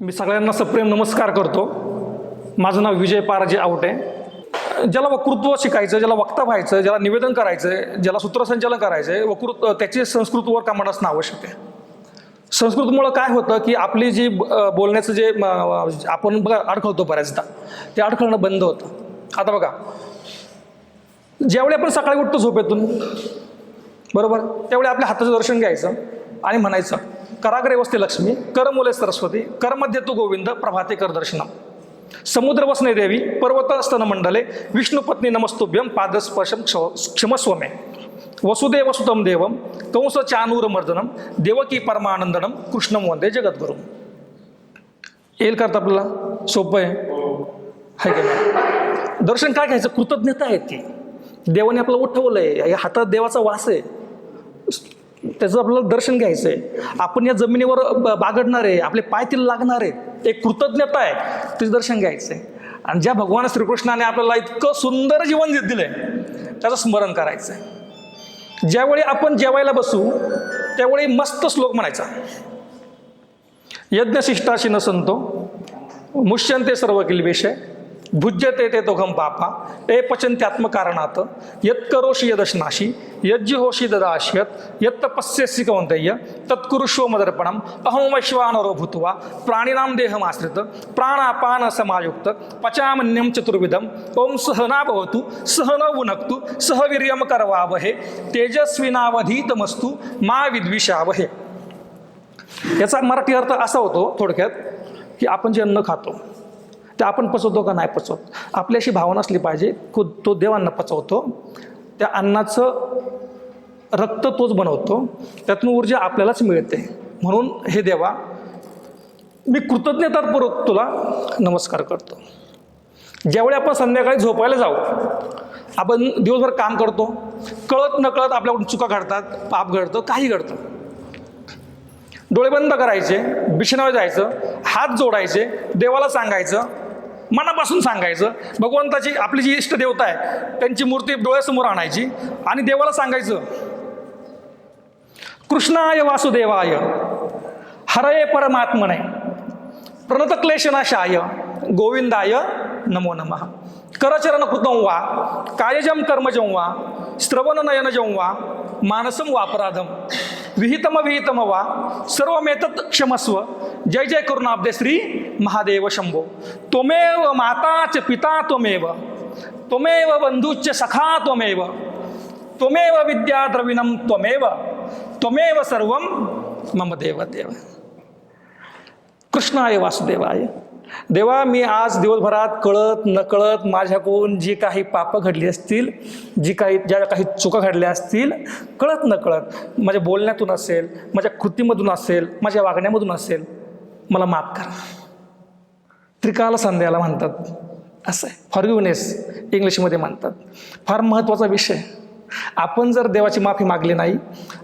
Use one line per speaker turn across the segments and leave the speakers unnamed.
मी सगळ्यांना सप्रेम नमस्कार करतो. माझं नाव विजय पाराजी आवटे. ज्याला वक्तृत्व शिकायचं ज्याला वक्ता व्हायचं ज्याला निवेदन करायचं ज्याला सूत्रसंचालन करायचं आहे वकृत त्याचे संस्कृतवर कामाड असणं आवश्यक आहे. संस्कृतमुळं काय होतं की आपली जी बोलण्याचं जे आपण बघा अडखळतो बऱ्याचदा. ते अडखळणं बंद होतं. आता बघा ज्यावेळी आपण सकाळी उठतो झोपेतून बरोबर? त्यावेळी आपल्या हाताचं दर्शन घ्यायचं आणि म्हणायचं कराग्रे वस्ते लक्ष्मी कर मुले सरस्वती करमध्ये तू गोविंद प्रभाते कर दर्शनम. समुद्र वसने देवी पर्वत स्तन मंडले विष्णुपत्नी नमस्तुभ्यम पादस्पर्शम क्ष- क्षमस्व वसुदेव सुतम देवम कंस चानूरमर्दनम देवकी परमानंदनम कृष्णम वंदे जगद्गुरु. येईल करता आपल्याला? सोपं आहे? हाय की नाही? दर्शन काय घ्यायचं? कृतज्ञता आहे ती. देवाने आपलं उठवलंय. या हातात देवाचा वास आहे. त्याचं आपल्याला दर्शन घ्यायचं आहे आपण या जमिनीवर ब- बागडणार आहे आपले पाय तिला लागणार आहे एक कृतज्ञता आहे तिचं दर्शन घ्यायचं आहे आणि ज्या भगवान श्रीकृष्णाने आपल्याला इतकं सुंदर जीवन दिलं आहे त्याचं स्मरण करायचं आहे ज्यावेळी आपण जेवायला बसू त्यावेळी मस्त श्लोक म्हणायचा. यज्ञशिष्टाशी न संतो मुष्यंते सर्व किल्विषय भुज्यते ते दोघं पापा ते पचंत्यात्मकारणात यत्करोषि यदशनाशी यज्जुहोषि ददाश्यत यत्तपस्यसि कौंतय्य तत्कुरुष्व मदर्पणम अहं वैश्वानरो भूत्वा प्राणिनां देहमाश्रित प्राणापान समायुक्त पचामन्यं चतुर्विधम ओम सहना भवतु सहन उनक्तु सह वीर्यम करवावहे तेजस्विनावधीतमस्तु मा विद्विषावहे. याचा मराठी अर्थ असा होतो थोडक्यात की आपण जे अन्न खातो ते आपण पचवतो का नाही पचवत? आपली अशी भावना असली पाहिजे खुद तो देवांना पचवतो. त्या अन्नाचं रक्त तोच बनवतो. त्यातून ऊर्जा आपल्यालाच मिळते. म्हणून हे देवा मी कृतज्ञतापूर्वक तुला नमस्कार करतो. ज्यावेळी आपण संध्याकाळी झोपायला जाऊ आपण दिवसभर काम करतो. कळत नकळत आपल्याकडून चुका घडतात पाप घडतं काही घडतं. डोळे बंद करायचे बिछणावर जायचं हात जोडायचे देवाला सांगायचं मनापासून सांगायचं. भगवंताची आपली जी इष्ट देवता आहे त्यांची मूर्ती डोळ्यासमोर आणायची आणि देवाला सांगायचं कृष्णाय वासुदेवाय हरये परमात्मने प्रणतक्लेशनाशाय गोविंदाय नमो नमः। करचरण कृतं वा कायजं कर्मजं वा श्रवणनयनजं वा मानसं वापराधम विहितम विहितम वा सर्वमेतत् क्षमस्व. जय जय करुणाब्दे श्री महादेव शंभो. त्वमेव माता च पिता त्वमेव. त्वमेव बंधुश्च सखा त्वमेव. त्वमेव विद्या द्रविणम त्वमेव. त्वमेव सर्वं मम देव देव कृष्णाय वासुदेवाय. देवा मी आज दिवसभरात कळत नकळत माझ्याकडून जी काही पापं घडली असतील जी काही ज्या काही चुका घडल्या असतील कळत नकळत माझ्या बोलण्यातून असेल माझ्या कृतीमधून असेल माझ्या वागण्यामधून असेल मला माफ करा. त्रिकाल संध्याला म्हणतात. असं आहे. फॉरगिवनेस इंग्लिशमध्ये म्हणतात. फार महत्त्वाचा विषय. आपण जर देवाची माफी मागली नाही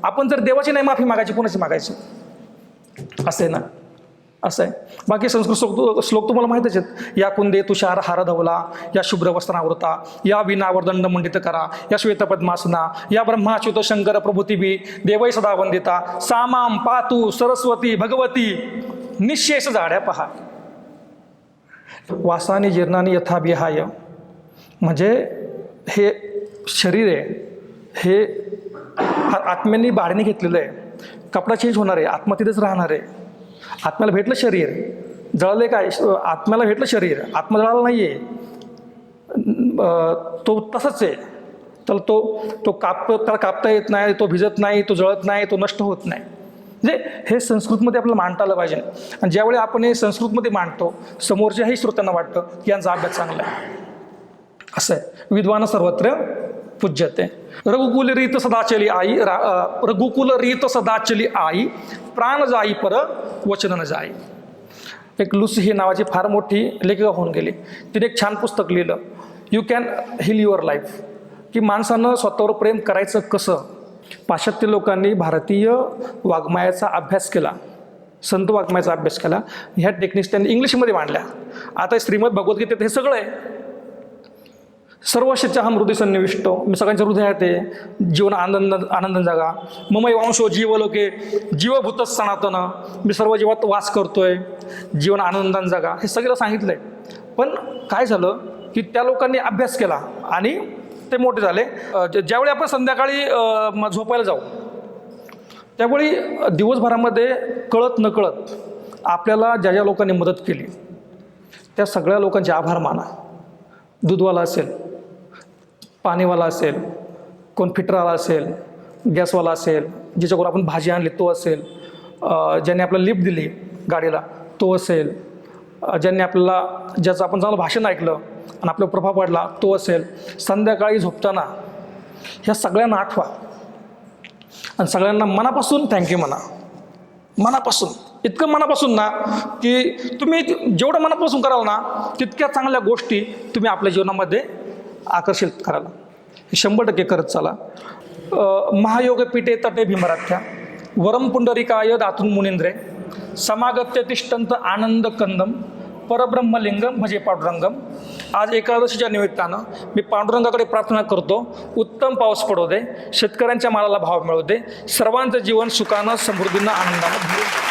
आपण जर देवाची नाही माफी मागायची कोणाची मागायची? असं आहे ना? असं आहे. बाकी संस्कृत श्लोक श्लोक तुम्हाला माहीतच आहेत. या कुंदे तुषार हार धवला या शुभ्र वस्त्रावृता या विनावर दंड मंडित करा या श्वेतपद्मासना या ब्रह्माच्युत शंकर प्रभुतीबी देवै सदा वंदिता सामाम पातू सरस्वती भगवती निशेष झाड्या पहा. वासानी जीर्णानी यथाभिहाय. म्हणजे हे शरीर आहे. हे आत्म्यांनी भाडणे घेतलेलं आहे. कपडा चेंज होणार आहे. आत्मा तिथेच राहणार आहे. आत्म्याला भेटलं शरीर. जळले काय? आत्म्याला भेटलं शरीर. आत्मा जळाला नाही आहे तो तसाच आहे. तर तो तो काप त्याला कापता येत नाही तो भिजत नाही तो जळत नाही तो नष्ट होत नाही. म्हणजे हे संस्कृतमध्ये आपल्याला मांडता आलं पाहिजे. आणि ज्यावेळी आपण हे संस्कृतमध्ये मांडतो समोरच्याही श्रोत्यांना वाटतं की यांचा अभ्यास चांगला आहे. असं आहे. विद्वान सर्वत्र पूज्यते। रघुकुल रीत सदाचली आई रा रघुकुल रीत सदाचली आई प्राण जाई पर वचन न जाई। एक लुसी ही नावाची फार मोठी लेखिका होऊन गेली. तिने एक छान पुस्तक लिहिलं. You can heal your life की माणसानं स्वतःवर प्रेम करायचं कसं? पाश्चात्य लोकांनी भारतीय वाङ्मयाचा अभ्यास केला. संत वाङ्मयाचा अभ्यास केला. ह्या टेक्निक्स त्यांनी इंग्लिशमध्ये मांडल्या. आता श्रीमद भगवद्गीतेत हे सगळं आहे. सर्वशच्या हा हृदय सन्निविष्ट मी सगळ्यांच्या हृदयात आहे. जीवन आनंद आनंद जागा. ममय वंशो जीवलोके जीवभूत सनातन. मी सर्व जीवात वास करतोय. जीवन आनंदान जागा. हे सगळं सांगितलं आहे पण काय झालं की त्या लोकांनी अभ्यास केला आणि ते मोठे झाले. ज्यावेळी आपण संध्याकाळी झोपायला जाऊ त्यावेळी दिवसभरामध्ये कळत नकळत आपल्याला ज्या ज्या लोकांनी मदत केली त्या सगळ्या लोकांचे आभार माना. दूधवाला असेल पाणीवाला असेल कोण फिटरवाला असेल गॅसवाला असेल ज्याच्याकडून आपण भाजी आणली तो असेल ज्याने आपल्याला लिफ्ट दिली गाडीला तो असेल ज्यांनी आपल्याला ज्याचं आपण चांगलं भाषण ऐकलं आणि आपला प्रभाव पडला तो असेल. संध्याकाळी झोपताना ह्या सगळ्यांना आठवा. आणि सगळ्यांना मनापासून थँक्यू म्हणा. मनापासून. इतकं मनापासून ना की तुम्ही जेवढं मनापासून कराल ना तितक्या चांगल्या गोष्टी तुम्ही आपल्या जीवनामध्ये आकर्षित कराल. हे शंभर टक्के करत चाला. महायोग पिठे तटे भीमराख्या वरम पुंडरिकाय दातून मुनिंद्रे समागत्य तिष्ठंत आनंद कंदम परब्रह्मलिंगम म्हणजे पांडुरंगम. आज एकादशीच्या निमित्तानं मी पांडुरंगाकडे प्रार्थना करतो उत्तम पाऊस पडू दे शेतकऱ्यांच्या मालाला भाव मिळू दे सर्वांचं जीवन सुखानं समृद्धीनं आनंदानं